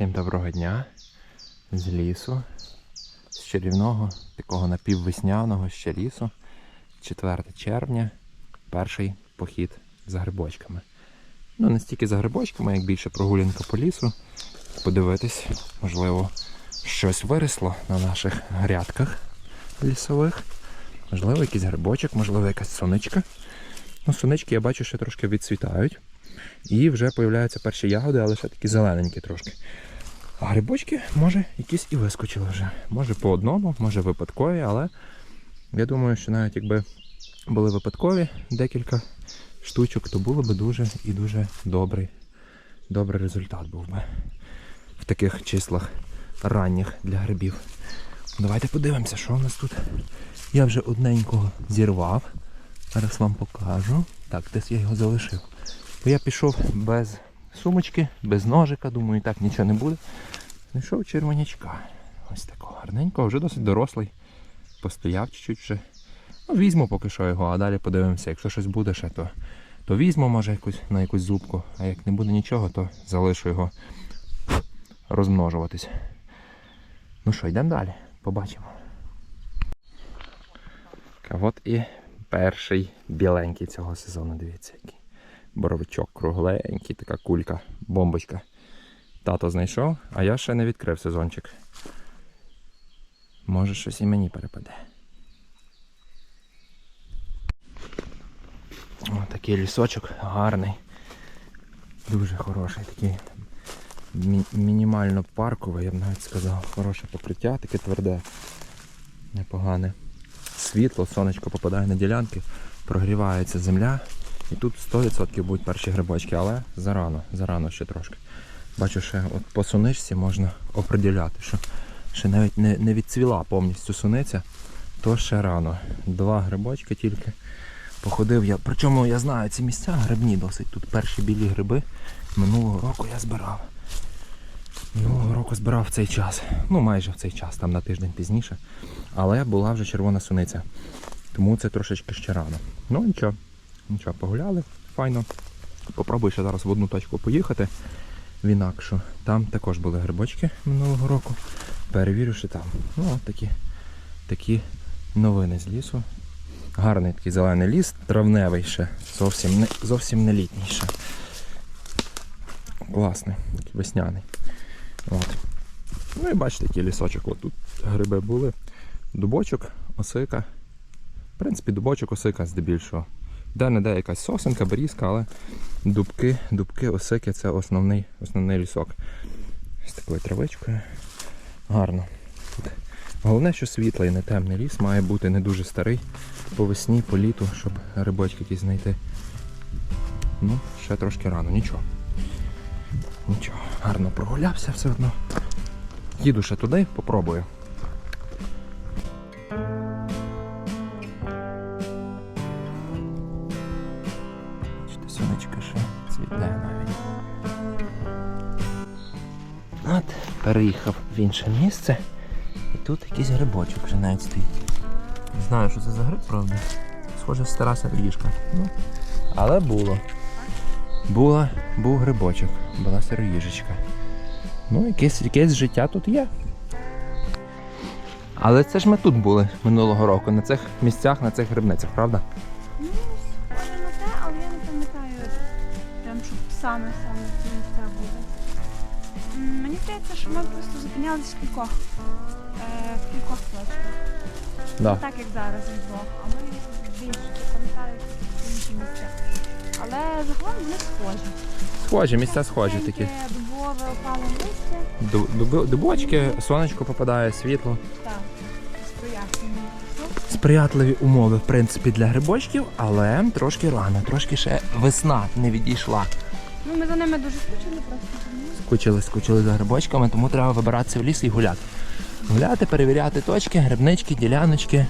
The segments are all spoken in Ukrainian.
Всім доброго дня з лісу, з чарівного, такого напіввесняного ще лісу. 4 червня, перший похід за грибочками. Ну, не стільки за грибочками, як більше прогулянка по лісу. Подивитись, можливо, щось виросло на наших грядках лісових. Можливо, якийсь грибочок, можливо, якась сонечка. Ну, сонечки я бачу, що трошки відцвітають. І вже появляються перші ягоди, але ще такі зелененькі трошки. А грибочки, може, якісь і вискочили вже. Може по одному, може випадкові, але я думаю, що навіть якби були випадкові декілька штучок, то було би дуже і дуже добрий, добрий результат був би в таких числах ранніх для грибів. Давайте подивимося, що в нас тут. Я вже одненького зірвав. Зараз вам покажу. Так, десь я його залишив. Бо я пішов без сумочки, без ножика, думаю, так нічого не буде. Знайшов червонячка. Ось такого гарненького, вже досить дорослий. Постояв чуть-чуть вже. Ну, візьму поки що його, а далі подивимося. Якщо щось буде ще, то, то візьму, може, якусь, на якусь зубку. А як не буде нічого, то залишу його розмножуватись. Ну що, йдемо далі, побачимо. А от і перший біленький цього сезону, дивіться який. Боровичок кругленький, така кулька, бомбочка. Тато знайшов, а я ще не відкрив сезончик. Може щось і мені перепаде. О, такий лісочок гарний. Дуже хороший, такий мі- мінімально парковий, я б навіть сказав. Хороше покриття, таке тверде, непогане. Світло, сонечко попадає на ділянки, прогрівається земля. І тут 100% будуть перші грибочки, але зарано, зарано ще трошки. Бачу, ще от по суничці можна оприділяти, що ще навіть не, не відцвіла повністю суниця, то ще рано. Два грибочки тільки. Походив я. Причому я знаю ці місця грибні досить. Тут перші білі гриби минулого року я збирав. Минулого року збирав в цей час. Ну майже в цей час, там на тиждень пізніше. Але була вже червона суниця. Тому це трошечки ще рано. Ну нічого. Нічого, погуляли, файно. Попробую ще зараз в одну точку поїхати в інакшу. Там також були грибочки минулого року. Перевірю, що там. Ну, от такі, такі новини з лісу. Гарний такий зелений ліс, травневий ще, зовсім не, зовсім не літній ще. Класний, такий весняний. От. Ну і бачите, який лісочок. От тут гриби були. Дубочок, осика. В принципі, дубочок, осика здебільшого. Де-не-де якась сосенка, берізка, але дубки, дубки, осики це основний, основний лісок. З такою травичкою. Гарно. Головне, що світлий, не темний ліс, має бути не дуже старий по весні, по літу, щоб грибочки якісь знайти. Ну, ще трошки рано, нічого. Нічого, гарно прогулявся все одно. Їду ще туди, попробую. Сонечко ще цвіте навіть. От, переїхав в інше місце. І тут якийсь грибочок вже навіть стоїть. Не знаю, що це за гриб, правда. Схоже, стара сироїжка. Ну, але було. Була, був грибочок, була сироїжечка. Ну, якесь, якесь життя тут є. Але це ж ми тут були минулого року, на цих місцях, на цих грибницях, правда? Те, але я не пам'ятаю, прям щоб саме-саме ці місця були. Мені здається, що ми просто зупинялися в кількох, е, в кількох точках. Да. Не так, як зараз в двох, а ми більше пам'ятаю інші місця. Але загалом вони схожі. Схожі, місця схожі такі. Дубове опале листя, Ду- дуби- Дубочки, сонечко попадає, світло. так. Сприятливі умови, в принципі, для грибочків, але трошки рано, трошки ще весна не відійшла. Ну, ми за ними дуже скучили просто. Скучили, скучили за грибочками, тому треба вибиратися в ліс і гуляти. Гуляти, перевіряти точки, грибнички, діляночки,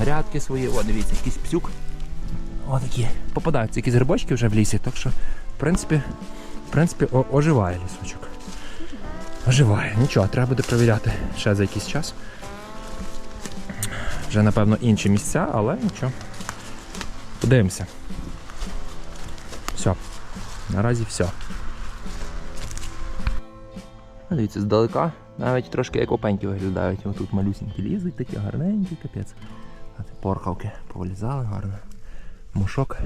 грядки свої. О, дивіться, якийсь псюк. О, такі. Попадаються якісь грибочки вже в лісі, так що, в принципі, в принципі, о- оживає лісочок. Оживає. Нічого, треба буде перевіряти ще за якийсь час. Вже, напевно, інші місця, але нічого. Подивимося. Все. Наразі все. Дивіться, здалека навіть трошки як опеньки виглядають. Отут малюсінькі лізуть, такі гарненькі, капець. А це порхавки повилізали гарно. Мушок